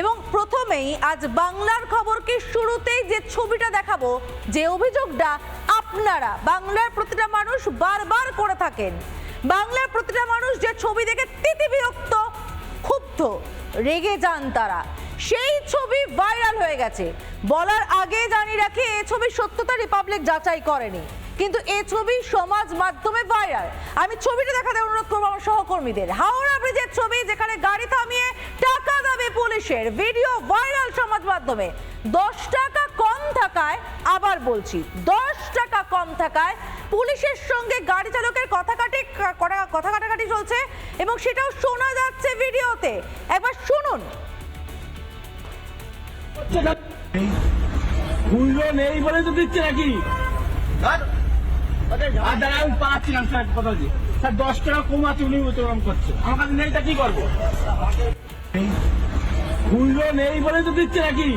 এবং প্রথমেই আজ বাংলার খবরকে শুরুতেই যে ছবিটা দেখাবো, যে অভিযোগটা আপনারা, বাংলার প্রতিটা মানুষ বারবার করে থাকেন। বাংলার প্রতিটা মানুষ যে ছবি দেখে তিতি বিরক্ত, ক্ষুব্ধ, রেগে যান তারা। সেই ছবি ভাইরাল হয়ে গেছে। বলার আগে জানিয়ে রাখি এই ছবির সত্যতা রিপাবলিক যাচাই করেনি। কিন্তু এ ছবি সমাজ মাধ্যমে ভাইরাল আমি ছবিটা দেখাতে অনুরোধ করব আমার সহকর্মীদের। হাওড়া ব্রিজের ছবি, যেখানে গাড়ি থামিয়ে পুলিশের ভিডিও ভাইরাল সমাজ মাধ্যমে দশ টাকা কম থাকায় আবার বলছি দশ টাকা কম থাকায় পুলিশের সঙ্গে গাড়ি চালকের কথা কাটি কথা কাটাকাটি চলছে এবং সেটাও শোনা যাচ্ছে ভিডিওতে একবার শুনুন। মূল্য নেই বলে তো দিচ্ছে নাকি? আর দাঁড়া আমি পাচ্ছিলাম স্যার কথা দিয়ে স্যার দশ টাকা কমাচ্ছে উনি উত্তোলন করছে। আমার কাছে নেইটা কি করব? মূল্য নেই বলে তো দিচ্ছে নাকি?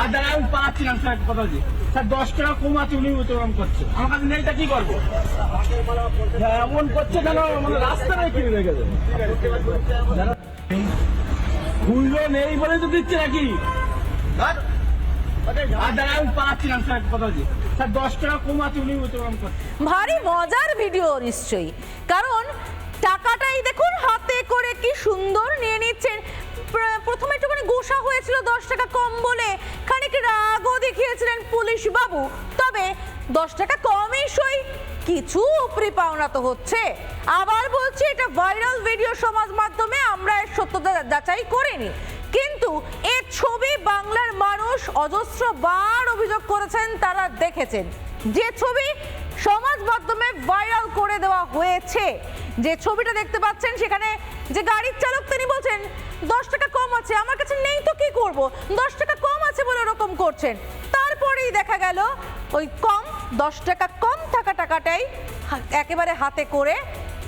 আর দাঁড়া আমি স্যার কথা দিয়ে স্যার দশ টাকা কমাচ্ছে উনি উত্তোলন করছে। আমার কাছে নেইটা কি করব? হ্যাঁ, এমন করছে কেন? মানে রাস্তাটাই কিনে রেখেছে মূল্য নেই বলে তো দিচ্ছে নাকি? ভারী মজার ভিডিও নিশ্চয়ই। কারণ টাকাটাই দেখুন, হাতে করে কি সুন্দর নিয়ে নিচ্ছেন। প্র- প্রথমে একটুখানি গোসা হয়েছিল দশ টাকা কম বলে খানিক রাগও দেখিয়েছিলেন পুলিশ বাবু তবে দশ টাকা কমই সই, কিছু উপরি পাওনা তো হচ্ছে। আবার বলছি, এটা ভাইরাল ভিডিও সমাজ মাধ্যমে আমরা এর সত্যতা যাচাই করিনি। কিন্তু এ ছবি বাংলার মানুষ অজস্র বার অভিযোগ করেছেন, তারা দেখেছেন। যে ছবি সমাজ মাধ্যমে ভাইরাল করে দেওয়া হয়েছে। যে ছবিটা দেখতে পাচ্ছেন সেখানে যে গাড়ির চালক তিনি বলছেন দশ টাকা কম আছে আমার কাছে নেই তো কি করব? দশ টাকা কম আছে বলে ওরকম করছেন। তারপরেই দেখা গেল ওই কম দশ টাকা কম থাকা টাকাটাই একেবারে হাতে করে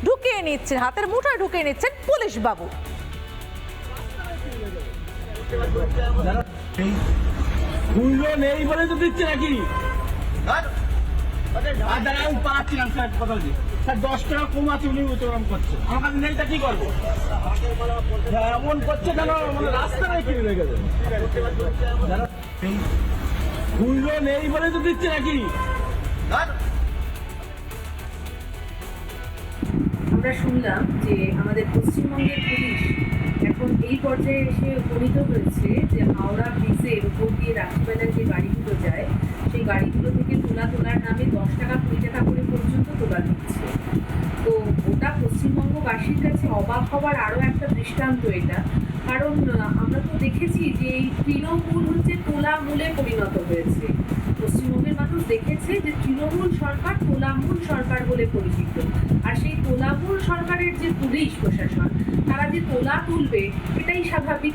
ঢুকিয়ে নিচ্ছেন হাতের মুঠোয় ঢুকিয়ে নিচ্ছেন পুলিশ বাবু মূল্য নেই বলে তো দিচ্ছে নাকি? মানে নেই বলে তো দিচ্ছে নাকি? আমরা শুনলাম যে আমাদের পশ্চিমবঙ্গের পুলিশ এখন এই পর্যায়ে এসে উপনীত হয়েছে যে হাওড়া ব্রিজের উপর দিয়ে রাত্রিবেলায় যে গাড়িগুলো যায় সেই গাড়িগুলো থেকে তোলা তোলার নামে দশ টাকা, কুড়ি টাকা করে পর্যন্ত তোলা দিচ্ছে। তো ওটা পশ্চিমবঙ্গবাসীর কাছে অবাক হওয়ার আরও একটা দৃষ্টান্ত এটা। কারণ আমরা তো দেখেছি যে এই তৃণমূল হচ্ছে তোলা মূলে পরিণত হয়েছে। পশ্চিমবঙ্গের মানুষ দেখেছে যে তৃণমূল সরকার তোলামূল সরকার বলে পরিচিত। আর সেই তোলামূল সরকারের যে পুলিশ প্রশাসন, তারা যে তোলা তুলবে, এটাই স্বাভাবিক।